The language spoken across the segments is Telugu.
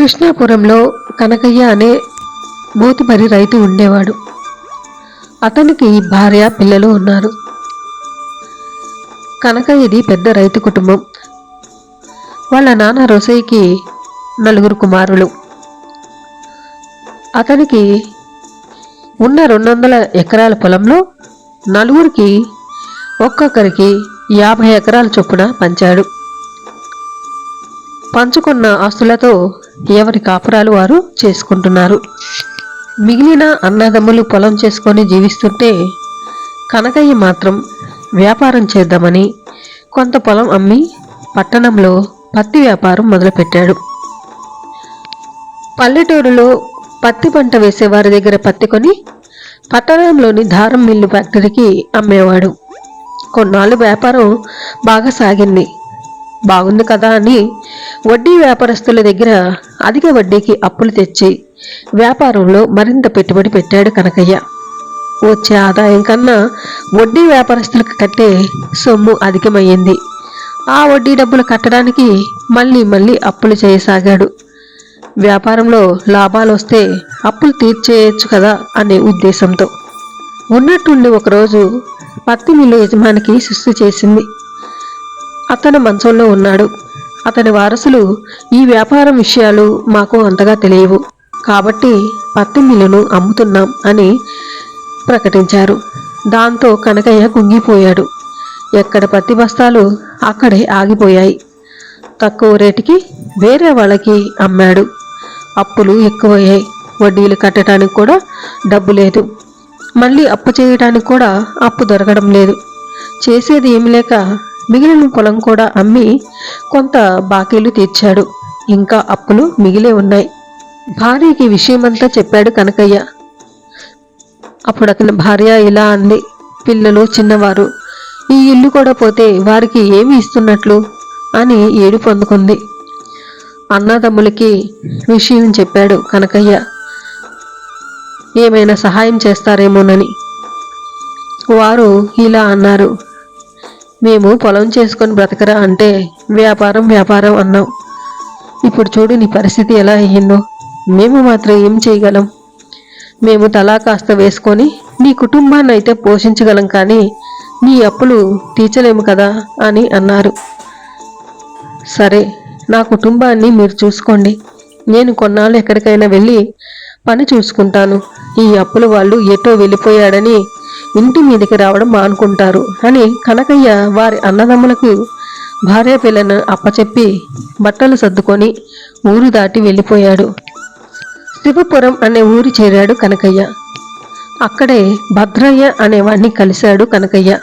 కృష్ణాపురంలో కనకయ్య అనే మోతుబరి రైతు ఉండేవాడు. అతనికి భార్య పిల్లలు ఉన్నారు. కనకయ్యది పెద్ద రైతు కుటుంబం. వాళ్ళ నాన్న రొసైకి నలుగురు కుమారులు. అతనికి ఉన్న రెండు వందల ఎకరాల పొలంలో నలుగురికి ఒక్కొక్కరికి యాభై ఎకరాల చొప్పున పంచాడు. పంచుకున్న ఆస్తులతో ఎవరి కాపురాలు వారు చేసుకుంటున్నారు. మిగిలిన అన్నదమ్ములు పొలం చేసుకొని జీవిస్తుంటే కనకయ్య మాత్రం వ్యాపారం చేద్దామని కొంత పొలం అమ్మి పట్టణంలో పత్తి వ్యాపారం మొదలుపెట్టాడు. పల్లెటూరులో పత్తి పంట వేసే వారి దగ్గర పత్తి కొని పట్టణంలోని దారం మిల్లు ఫ్యాక్టరీకి అమ్మేవాడు. కొన్నాళ్ళు వ్యాపారం బాగా సాగింది. బాగుంది కదా అని వడ్డీ వ్యాపారస్తుల దగ్గర అధిక వడ్డీకి అప్పులు తెచ్చి వ్యాపారంలో మరింత పెట్టుబడి పెట్టాడు కనకయ్య. వచ్చే ఆదాయం కన్నా వడ్డీ వ్యాపారస్తులకు కట్టే సొమ్ము అధికమయ్యింది. ఆ వడ్డీ డబ్బులు కట్టడానికి మళ్ళీ మళ్ళీ అప్పులు చేయసాగాడు. వ్యాపారంలో లాభాలు వస్తే అప్పులు తీర్చేయచ్చు కదా అనే ఉద్దేశంతో ఉన్నట్టుండి ఒకరోజు పత్తి మిల్లు యజమానికి సుస్థి చేసింది. అతను మంచంలో ఉన్నాడు. అతని వారసులు ఈ వ్యాపారం విషయాలు మాకు అంతగా తెలియవు. కాబట్టి పత్తి మిల్లును అమ్ముతున్నాం అని ప్రకటించారు. దాంతో కనకయ్య కుంగిపోయాడు. ఎక్కడ పత్తి బస్తాలు అక్కడే ఆగిపోయాయి. తక్కువ రేటుకి వేరే వాళ్ళకి అమ్మాడు. అప్పులు ఎక్కువయ్యాయి. వడ్డీలు కట్టడానికి కూడా డబ్బు లేదు. మళ్ళీ అప్పు చేయడానికి కూడా అప్పు దొరకడం లేదు. చేసేది ఏమి లేక మిగిలిన పొలం కూడా అమ్మి కొంత బాకీలు తీర్చాడు. ఇంకా అప్పులు మిగిలే ఉన్నాయి. భార్యకి విషయమంతా చెప్పాడు కనకయ్య. అప్పుడు అతని భార్య ఇలా అంది. పిల్లలు చిన్నవారు ఈ ఇల్లు కూడా పోతే వారికి ఏమి ఇస్తున్నట్లు? అని ఏడు పొందుకుంది. అన్నదమ్ములకి విషయం చెప్పాడు కనకయ్య. ఏమైనా సహాయం చేస్తారేమోనని. వారు ఇలా అన్నారు. మేము పొలం చేసుకొని బ్రతకరా అంటే వ్యాపారం వ్యాపారం అన్నాం. ఇప్పుడు చూడు నీ పరిస్థితి ఎలా అయ్యిందో. మేము మాత్రం ఏం చేయగలం? మేము తలా కాస్త వేసుకొని నీ కుటుంబాన్ని అయితే పోషించగలం కానీ నీ అప్పులు తీర్చలేము కదా అని అన్నారు. సరే నా కుటుంబాన్ని మీరు చూసుకోండి. నేను కొన్నాళ్ళు ఎక్కడికైనా వెళ్ళి పని చూసుకుంటాను. ఈ అప్పుల వాళ్ళు ఎటో వెళ్ళిపోయాడని ఇంటి మీదకి రావడం మానుకుంటారు అని కనకయ్య వారి అన్నదమ్ములకు భార్య పిల్లను అప్పచెప్పి బట్టలు సర్దుకొని ఊరు దాటి వెళ్ళిపోయాడు. శివపురం అనే ఊరు చేరాడు కనకయ్య. అక్కడే భద్రయ్య అనేవాడిని కలిశాడు కనకయ్య.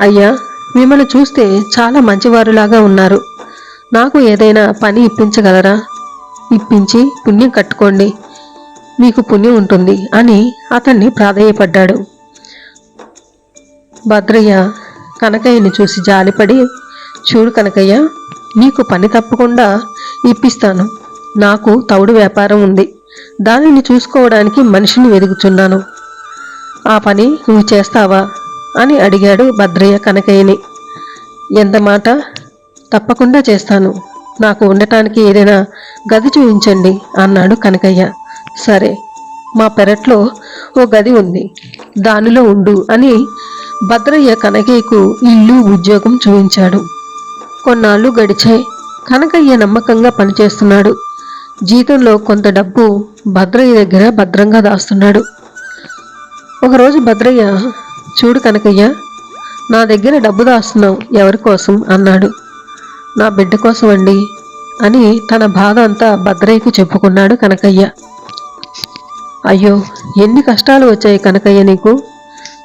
అయ్యా మిమ్మల్ని చూస్తే చాలా మంచివారులాగా ఉన్నారు. నాకు ఏదైనా పని ఇప్పించగలరా? ఇప్పించి పుణ్యం కట్టుకోండి. మీకు పుణ్యం ఉంటుంది అని అతన్ని ప్రాధేయపడ్డాడు. భద్రయ్య కనకయ్యని చూసి జాలిపడి చూడు కనకయ్య నీకు పని తప్పకుండా ఇప్పిస్తాను. నాకు తౌడు వ్యాపారం ఉంది. దానిని చూసుకోవడానికి మనిషిని వెతుకుచున్నాను ఆ పని నువ్వు చేస్తావా? అని అడిగాడు భద్రయ్య కనకయ్యని. ఎంత మాట? తప్పకుండా చేస్తాను. నాకు ఉండటానికి ఏదైనా గది చూపించండి అన్నాడు కనకయ్య. సరే మా పెరట్లో ఓ గది ఉంది దానిలో ఉండు అని భద్రయ్య కనకయ్యకు ఇల్లు ఉద్యోగం చూపించాడు. కొన్నాళ్ళు గడిచాయి. కనకయ్య నమ్మకంగా పనిచేస్తున్నాడు. జీతంలో కొంత డబ్బు భద్రయ్య దగ్గర భద్రంగా దాస్తున్నాడు. ఒకరోజు భద్రయ్య చూడు కనకయ్య నా దగ్గర డబ్బు దాస్తున్నావు ఎవరి కోసం? అన్నాడు. నా బిడ్డ కోసం అండి అని తన బాధ అంతా భద్రయ్యకు చెప్పుకున్నాడు కనకయ్య. అయ్యో ఎన్ని కష్టాలు వచ్చాయి కనకయ్య నీకు?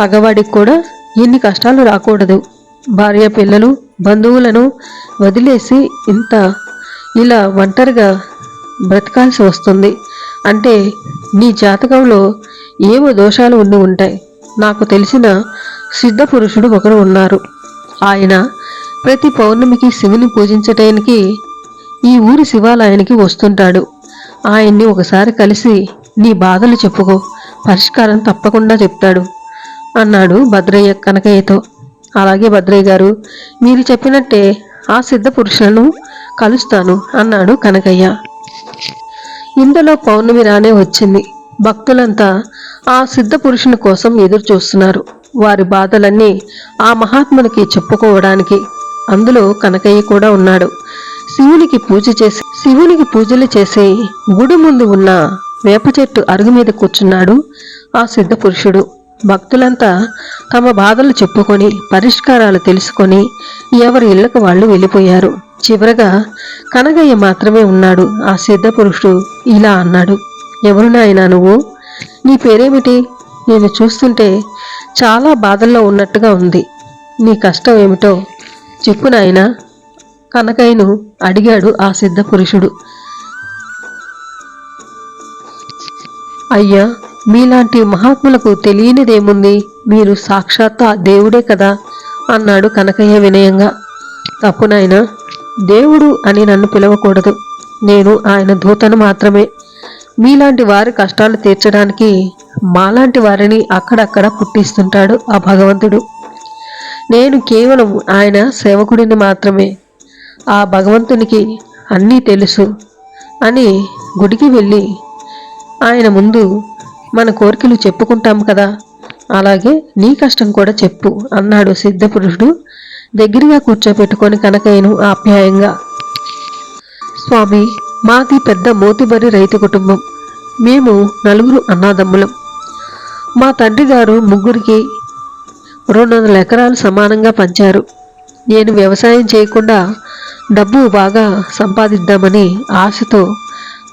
పగవాడికి కూడా ఎన్ని కష్టాలు రాకూడదు. భార్య పిల్లలు బంధువులను వదిలేసి ఇంత ఇలా ఒంటరిగా బ్రతకాల్సి వస్తుంది. అంటే నీ జాతకంలో ఏవో దోషాలు ఉండి ఉంటాయి. నాకు తెలిసిన సిద్ధ పురుషుడు ఒకరు ఉన్నారు. ఆయన ప్రతి పౌర్ణమికి శివుని పూజించటానికి ఈ ఊరి శివాలయానికి వస్తుంటాడు. ఆయన్ని ఒకసారి కలిసి నీ బాధలు చెప్పుకో. పరిష్కారం తప్పకుండా చెప్తాడు. అన్నాడు భద్రయ్య కనకయ్యతో. అలాగే భద్రయ్య గారు మీరు చెప్పినట్టే ఆ సిద్ధ పురుషులను కలుస్తాను అన్నాడు కనకయ్య. ఇందులో పౌర్ణమి రానే వచ్చింది. భక్తులంతా ఆ సిద్ధ పురుషుని కోసం ఎదురు చూస్తున్నారు. వారి బాధలన్నీ ఆ మహాత్మునికి చెప్పుకోవడానికి. అందులో కనకయ్య కూడా ఉన్నాడు. శివునికి పూజ చేసి శివునికి పూజలు చేసి గుడి ముందు ఉన్న వేప చెట్టు అరుగు మీద కూర్చున్నాడు ఆ సిద్ధ పురుషుడు. భక్తులంతా తమ బాధలు చెప్పుకొని పరిష్కారాలు తెలుసుకొని ఎవరి ఇళ్ళకు వాళ్ళు వెళ్ళిపోయారు. చివరగా కనగయ్య మాత్రమే ఉన్నాడు. ఆ సిద్ధ పురుషుడు ఇలా అన్నాడు. ఎవరు నాయనా నువ్వు? నీ పేరేమిటి? నేను చూస్తుంటే చాలా బాధల్లో ఉన్నట్టుగా ఉంది. నీ కష్టం ఏమిటో చెప్పు నాయనా కనకయ్యను అడిగాడు ఆ సిద్ధ పురుషుడు. అయ్యా మీలాంటి మహాత్ములకు తెలియనిదేముంది? మీరు సాక్షాత్ ఆ దేవుడే కదా? అన్నాడు కనకయ్య వినయంగా. తప్పునైనా దేవుడు అని నన్ను పిలవకూడదు. నేను ఆయన దూతను మాత్రమే. మీలాంటి వారి కష్టాలు తీర్చడానికి మాలాంటి వారిని అక్కడక్కడ పుట్టిస్తుంటాడు ఆ భగవంతుడు. నేను కేవలం ఆయన సేవకుడిని మాత్రమే. ఆ భగవంతునికి అన్నీ తెలుసు అని గుడికి వెళ్ళి ఆయన ముందు మన కోరికలు చెప్పుకుంటాం కదా. అలాగే నీ కష్టం కూడా చెప్పు అన్నాడు సిద్ధపురుషుడు. దగ్గరగా కూర్చోపెట్టుకొని కనకయ్యను ఆప్యాయంగా. స్వామి మాది పెద్ద మోతిబరి రైతు కుటుంబం. మేము నలుగురు అన్నాదమ్ములం. మా తండ్రి గారు ముగ్గురికి రెండు వందల ఎకరాలు సమానంగా పంచారు. నేను వ్యవసాయం చేయకుండా డబ్బు బాగా సంపాదిద్దామని ఆశతో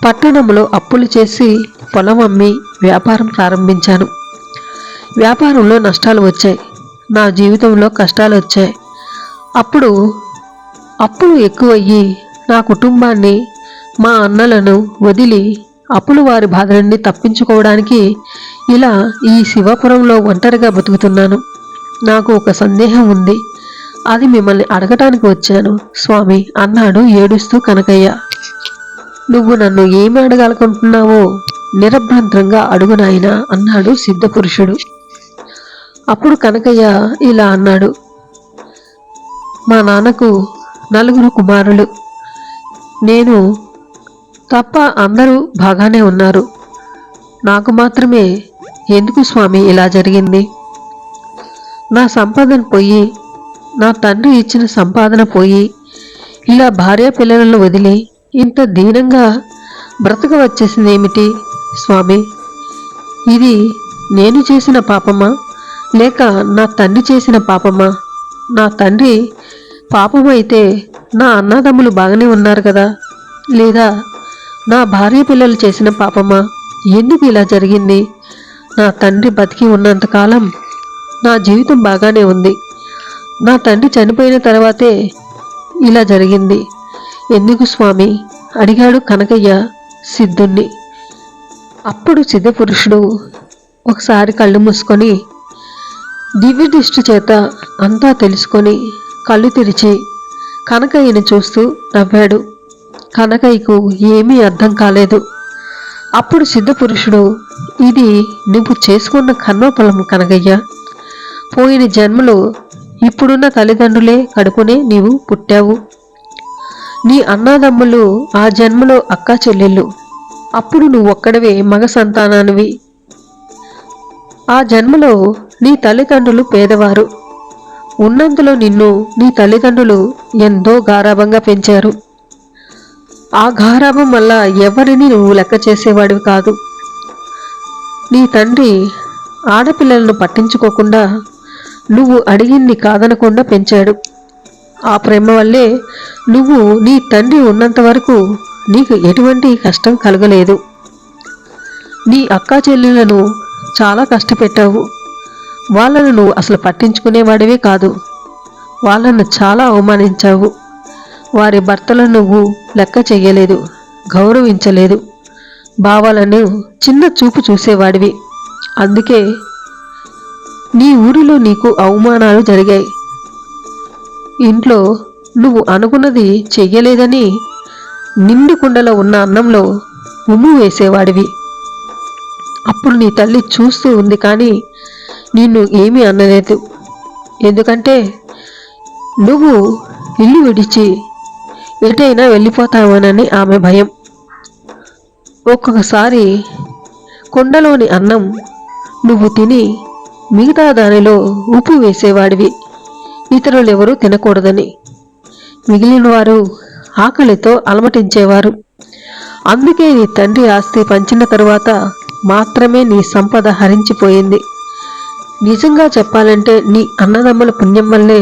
పట్టణంలో అప్పులు చేసి పొలం అమ్మి వ్యాపారం ప్రారంభించాను. వ్యాపారంలో నష్టాలు వచ్చాయి. నా జీవితంలో కష్టాలు వచ్చాయి. అప్పుడు అప్పులు ఎక్కువయ్యి నా కుటుంబాన్ని మా అన్నలను వదిలి అప్పులు వారి బాధ నుండి తప్పించుకోవడానికి ఇలా ఈ శివపురంలో ఒంటరిగా బతుకుతున్నాను. నాకు ఒక సందేహం ఉంది. అది మిమ్మల్ని అడగటానికి వచ్చాను. స్వామి అన్నాడు ఏడుస్తూ కనకయ్య. నువ్వు నన్ను ఏమి అడగాలనుకుంటున్నావో నిరభ్రంతరంగా అడుగు నాయనా అన్నాడు సిద్ధపురుషుడు. అప్పుడు కనకయ్య ఇలా అన్నాడు. మా నాన్నకు నలుగురు కుమారులు. నేను తప్ప అందరూ బాగానే ఉన్నారు. నాకు మాత్రమే ఎందుకు స్వామి ఇలా జరిగింది? నా సంపాదన పోయి నా తండ్రి ఇచ్చిన సంపాదన పోయి ఇలా భార్య పిల్లలను వదిలి ఇంత దీనంగా బ్రతక వచ్చేసిందేమిటి స్వామి? ఇది నేను చేసిన పాపమా? లేక నా తండ్రి చేసిన పాపమా? నా తండ్రి పాపమైతే నా అన్నదమ్ములు బాగానే ఉన్నారు కదా? లేదా నా భార్య పిల్లలు చేసిన పాపమా? ఎందుకు ఇలా జరిగింది? నా తండ్రి బతికి ఉన్నంతకాలం నా జీవితం బాగానే ఉంది. నా తండ్రి చనిపోయిన తర్వాతే ఇలా జరిగింది. ఎందుకు స్వామి? అడిగాడు కనకయ్య సిద్ధుణ్ణి. అప్పుడు సిద్ధపురుషుడు ఒకసారి కళ్ళు మూసుకొని దివ్య దృష్టి చేత అంతా తెలుసుకొని కళ్ళు తెరిచి కనకయ్యను చూస్తూ నవ్వాడు. కనకయ్యకు ఏమీ అర్థం కాలేదు. అప్పుడు సిద్ధపురుషుడు ఇది నువ్వు చేసుకున్న కన్నోపలం కనకయ్య. పోయిన జన్మలో ఇప్పుడున్న తల్లిదండ్రులే కడుపునే నీవు పుట్టావు. నీ అన్నాదమ్ములు ఆ జన్మలో అక్క చెల్లెళ్ళు. అప్పుడు నువ్వు ఒక్కడవే మగ సంతానానివి. ఆ జన్మలో నీ తల్లిదండ్రులు పేదవారు. ఉన్నంతలో నిన్ను నీ తల్లిదండ్రులు ఎంతో గారాభంగా పెంచారు. ఆ గారాభం వల్ల ఎవరిని నువ్వు లెక్క చేసేవాడివి కాదు. నీ తండ్రి ఆడపిల్లలను పట్టించుకోకుండా నువ్వు అడిగింది కాదనకుండా పెంచాడు. ఆ ప్రేమ వల్లే నువ్వు నీ తండ్రి ఉన్నంత వరకు నీకు ఎటువంటి కష్టం కలగలేదు. నీ అక్కా చెల్లెలను చాలా కష్టపెట్టావు. వాళ్ళను నువ్వు అసలు పట్టించుకునేవాడివే కాదు. వాళ్ళను చాలా అవమానించావు. వారి భర్తలను నువ్వు లెక్క చేయలేదు గౌరవించలేదు. భావాలను చిన్న చూపు చూసేవాడివి. అందుకే నీ ఊరిలో నీకు అవమానాలు జరిగాయి. ఇంట్లో నువ్వు అనుకున్నది చెయ్యలేదని నిండు కుండలో ఉన్న అన్నంలో ఉమ్ము వేసేవాడివి. అప్పుడు నీ తల్లి చూస్తూ ఉంది కానీ నిన్ను ఏమీ అనలేదు. ఎందుకంటే నువ్వు ఇల్లు విడిచి ఎటైనా వెళ్ళిపోతావనని ఆమె భయం. ఒక్కొక్కసారి కుండలోని అన్నం నువ్వు తిని మిగతా దానిలో ఉప్పు వేసేవాడివి. ఇతరులెవరూ తినకూడదని. మిగిలిన వారు ఆకలితో అలమటించేవారు. అందుకే నీ తండ్రి ఆస్తి పంచిన తరువాత మాత్రమే నీ సంపద హరించిపోయింది. నిజంగా చెప్పాలంటే నీ అన్నదమ్ముల పుణ్యం వల్లే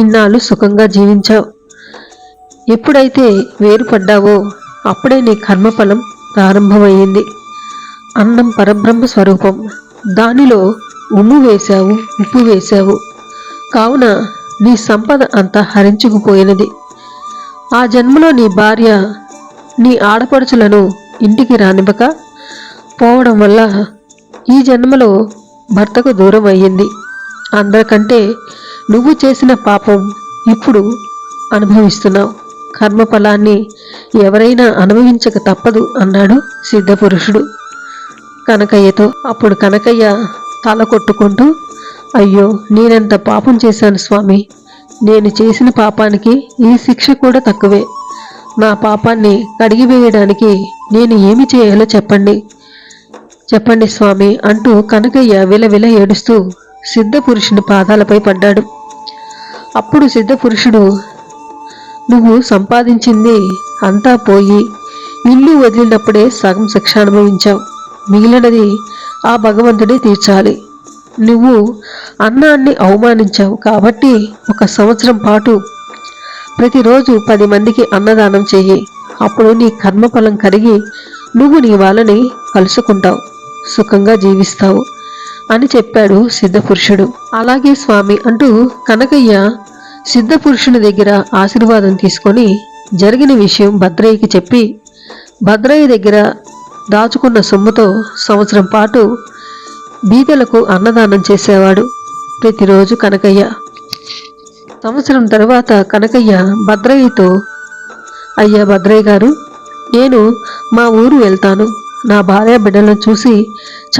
ఇన్నాళ్ళు సుఖంగా జీవించావు. ఎప్పుడైతే వేరుపడ్డావో అప్పుడే నీ కర్మఫలం ప్రారంభమయ్యింది. అన్నం పరబ్రహ్మ స్వరూపం. దానిలో ఉమ్ము వేశావు ఉప్పు వేశావు. కావున నీ సంపద అంతా హరించుకుపోయినది. ఆ జన్మలో నీ భార్య నీ ఆడపడుచులను ఇంటికి రానివ్వక పోవడం వల్ల ఈ జన్మలో భర్తకు దూరం అయ్యింది. అందరికంటే నువ్వు చేసిన పాపం ఇప్పుడు అనుభవిస్తున్నావు. కర్మఫలాన్ని ఎవరైనా అనుభవించక తప్పదు అన్నాడు సిద్ధపురుషుడు. కనకయ్యతో అప్పుడు కనకయ్య తల కొట్టుకుంటూ అయ్యో నేనంత పాపం చేశాను స్వామి. నేను చేసిన పాపానికి ఈ శిక్ష కూడా తక్కువే. నా పాపాన్ని కడిగివేయడానికి నేను ఏమి చేయాలో చెప్పండి. చెప్పండి స్వామి అంటూ కనకయ్య విలవిల ఏడుస్తూ సిద్ధపురుషుని పాదాలపై పడ్డాడు. అప్పుడు సిద్ధపురుషుడు నువ్వు సంపాదించింది అంతా పోయి ఇల్లు వదిలినప్పుడే సగం శిక్ష అనుభవించావు. మిగిలినది ఆ భగవంతుడే తీర్చాలి. నువ్వు అన్నాన్ని అవమానించావు కాబట్టి ఒక సంవత్సరం పాటు ప్రతిరోజు పది మందికి అన్నదానం చెయ్యి. అప్పుడు నీ కర్మఫలం కరిగి నువ్వు నీ వాళ్ళని కలుసుకుంటావు సుఖంగా జీవిస్తావు అని చెప్పాడు సిద్ధపురుషుడు. అలాగే స్వామి అంటూ కనకయ్య సిద్ధపురుషుని దగ్గర ఆశీర్వాదం తీసుకొని జరిగిన విషయం భద్రయ్యకి చెప్పి భద్రయ్య దగ్గర దాచుకున్న సొమ్ముతో సంవత్సరం పాటు బీదలకు అన్నదానం చేసేవాడు. ప్రతిరోజు కనకయ్య. సంవత్సరం తర్వాత కనకయ్య భద్రయ్యతో అయ్యా భద్రయ్య గారు నేను మా ఊరు వెళ్తాను. నా భార్య బిడ్డలను చూసి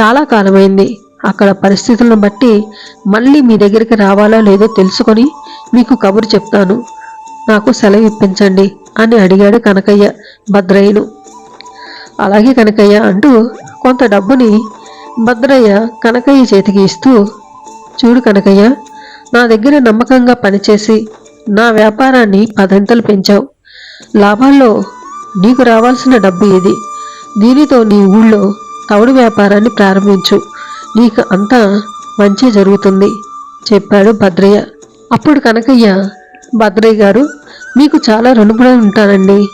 చాలా కాలమైంది. అక్కడ పరిస్థితులను బట్టి మళ్ళీ మీ దగ్గరికి రావాలో లేదో తెలుసుకొని మీకు కబురు చెప్తాను. నాకు సెలవు ఇప్పించండి అని అడిగాడు కనకయ్య భద్రయ్యను. అలాగే కనకయ్య అంటూ కొంత డబ్బుని భద్రయ్య కనకయ్య చేతికి ఇస్తూ చూడు కనకయ్య నా దగ్గర నమ్మకంగా పనిచేసి నా వ్యాపారాన్ని పదంతలు పెంచావు. లాభాల్లో నీకు రావాల్సిన డబ్బు ఇది దీనితో నీ ఊళ్ళో తవుడు వ్యాపారాన్ని ప్రారంభించు. నీకు అంతా మంచి జరుగుతుంది చెప్పాడు భద్రయ్య. అప్పుడు కనకయ్య భద్రయ్య గారు మీకు చాలా రుణపడి ఉంటానండి.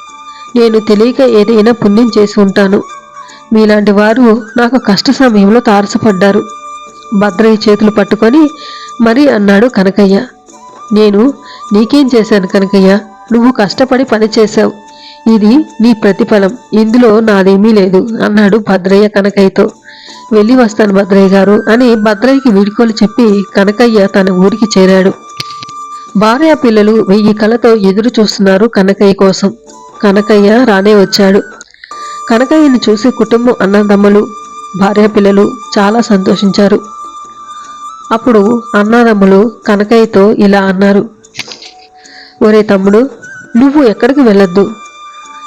నేను తెలియక ఏదైనా పుణ్యం చేసి ఉంటాను. మీలాంటి వారు నాకు కష్ట సమయంలో తారసపడ్డారు. భద్రయ్య చేతులు పట్టుకొని మరి అన్నాడు కనకయ్య నేను నీకేం చేశాను కనకయ్య? నువ్వు కష్టపడి పని చేశావు. ఇది నీ ప్రతిఫలం. ఇందులో నాదేమీ లేదు అన్నాడు భద్రయ్య కనకయ్యతో. వెళ్ళి వస్తాను భద్రయ్య గారు అని భద్రయ్యకి వీడుకోలు చెప్పి కనకయ్య తన ఊరికి చేరాడు. భార్య పిల్లలు వెయ్యి కళతో ఎదురు చూస్తున్నారు కనకయ్య కోసం. కనకయ్య రానే వచ్చాడు. కనకయ్యని చూసి కుటుంబం అన్నదమ్ములు భార్య పిల్లలు చాలా సంతోషించారు. అప్పుడు అన్నదమ్ములు కనకయ్యతో ఇలా అన్నారు. ఒరే తమ్ముడు నువ్వు ఎక్కడికి వెళ్ళొద్దు.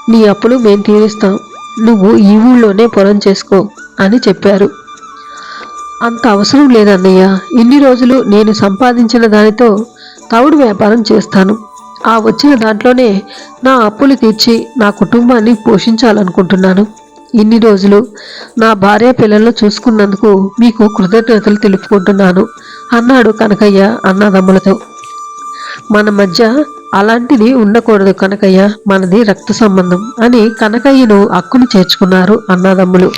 నీ అప్పులు మేం తీరుస్తాం. నువ్వు ఈ ఊళ్ళోనే పొలం చేసుకో అని చెప్పారు. అంత అవసరం లేదన్నయ్య. ఇన్ని రోజులు నేను సంపాదించిన దానితో తవుడు వ్యాపారం చేస్తాను. ఆ వచ్చిన దాంట్లోనే నా అప్పులు తీర్చి నా కుటుంబాన్ని పోషించాలనుకుంటున్నాను. ఇన్ని రోజులు నా భార్య పిల్లలను చూసుకున్నందుకు మీకు కృతజ్ఞతలు తెలుపుకుంటున్నాను అన్నాడు కనకయ్య అన్నదమ్ములతో. మన మధ్య అలాంటిది ఉండకూడదు కనకయ్య మనది రక్త సంబంధం అని కనకయ్యను అక్కును చేర్చుకున్నారు అన్నదమ్ములు.